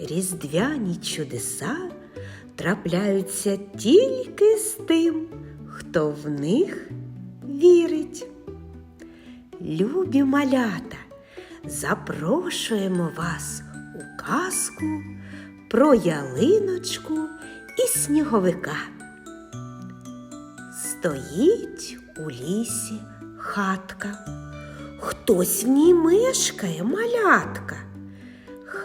різдвяні чудеса трапляються тільки з тим, хто в них вірить. Любі малята, запрошуємо вас у казку про ялиночку і сніговика. Стоїть у лісі хатка. Хтось в ній мешкає малятка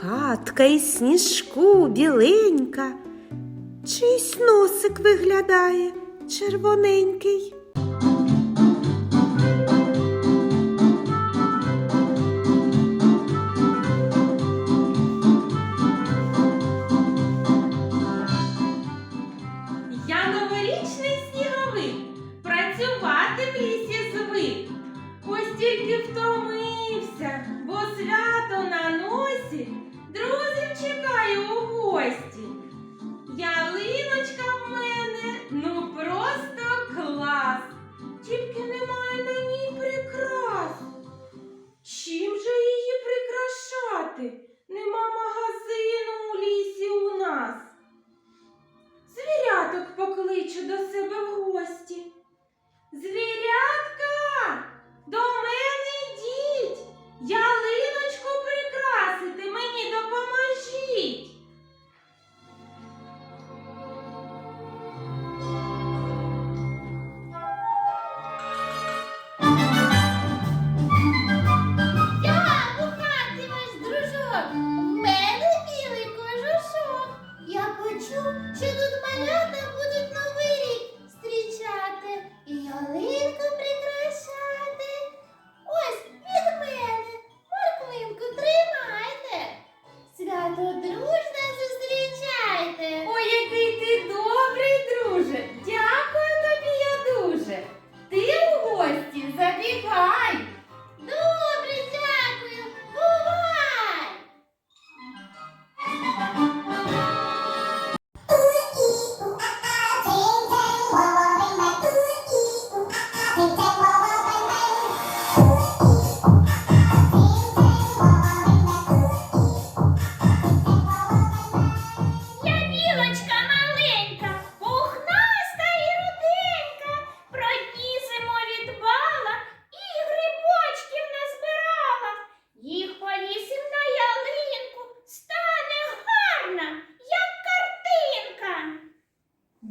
хатка і сніжку біленька, чийсь носик виглядає червоненький.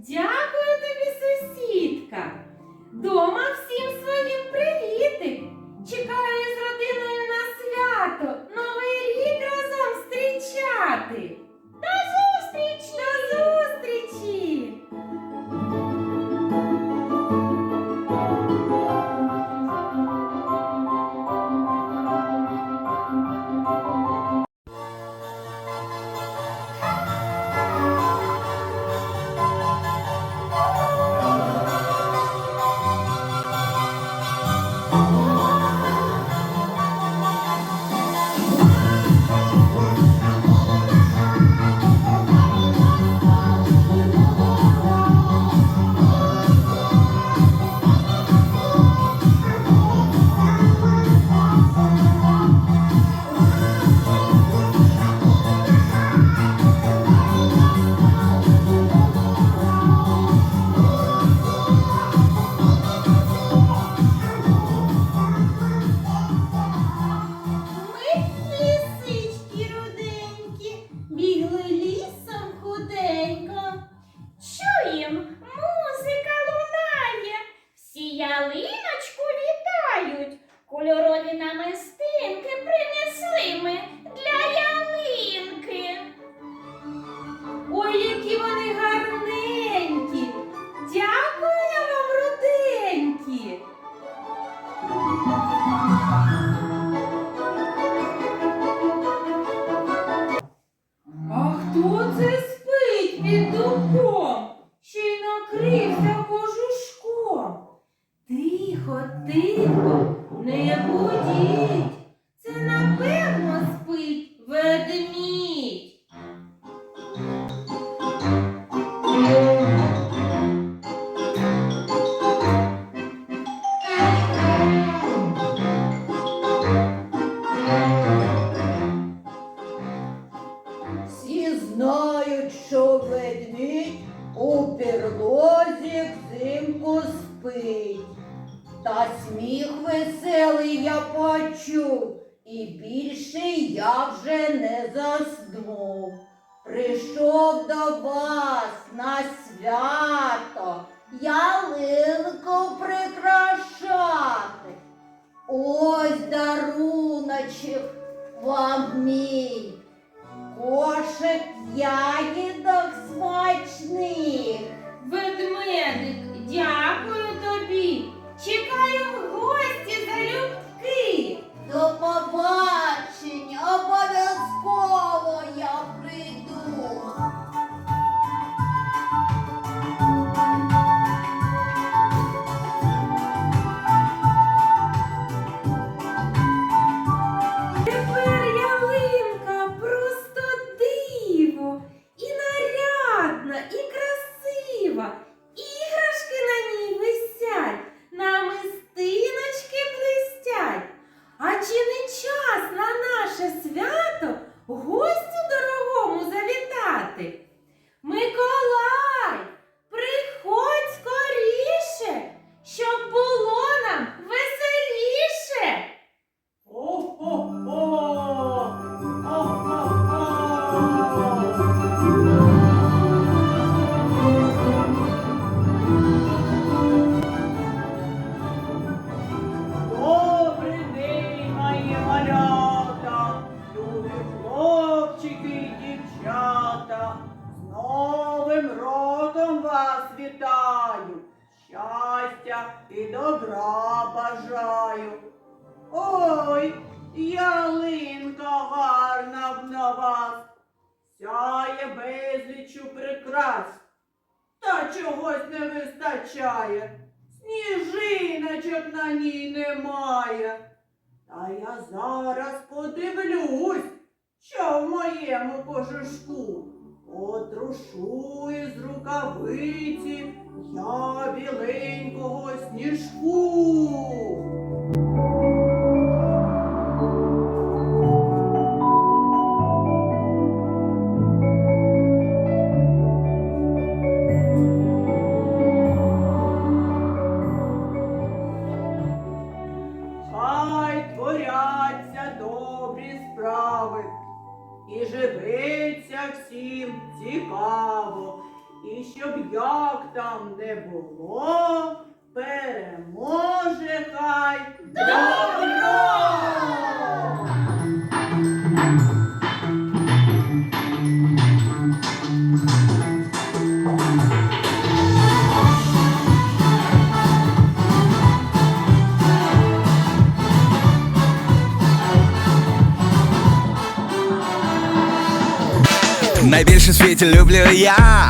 Дякую тобі, сусідка. Дома капотом, що й накрився кожушком. Тихо, тихо, не будіть. Сміх веселий я почув, і більше я вже не заснув. Прийшов до вас на свято, ялинку прикрашати. Ось даруночок вам мій, кошик ягідок смачних. Ведмедик, дякую тобі. Чекаю Ой, ялинка гарна б на вас, сяє безлічу прикрас, та чогось не вистачає, сніжиночок на ній немає. Та я зараз подивлюсь, що в моєму кожушку. Отрушу із рукавиці я біленького сніжку. як там не було, переможе хай добро! Найбільше в світі люблю я,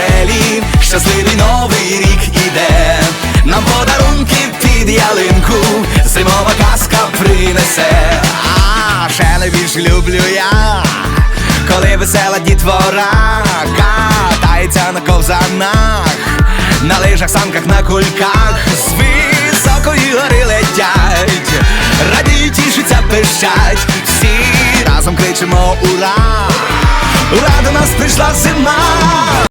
веселі, щасливий новий рік іде, нам подарунки під ялинку, зимова казка принесе, а ще найбільш люблю я коли весела дітвора катається на ковзанах, на лижах, санках, на кульках, з високої гори летять, радіють, тішаться, пищать, всі разом кричимо ура! Ура, до нас прийшла зима!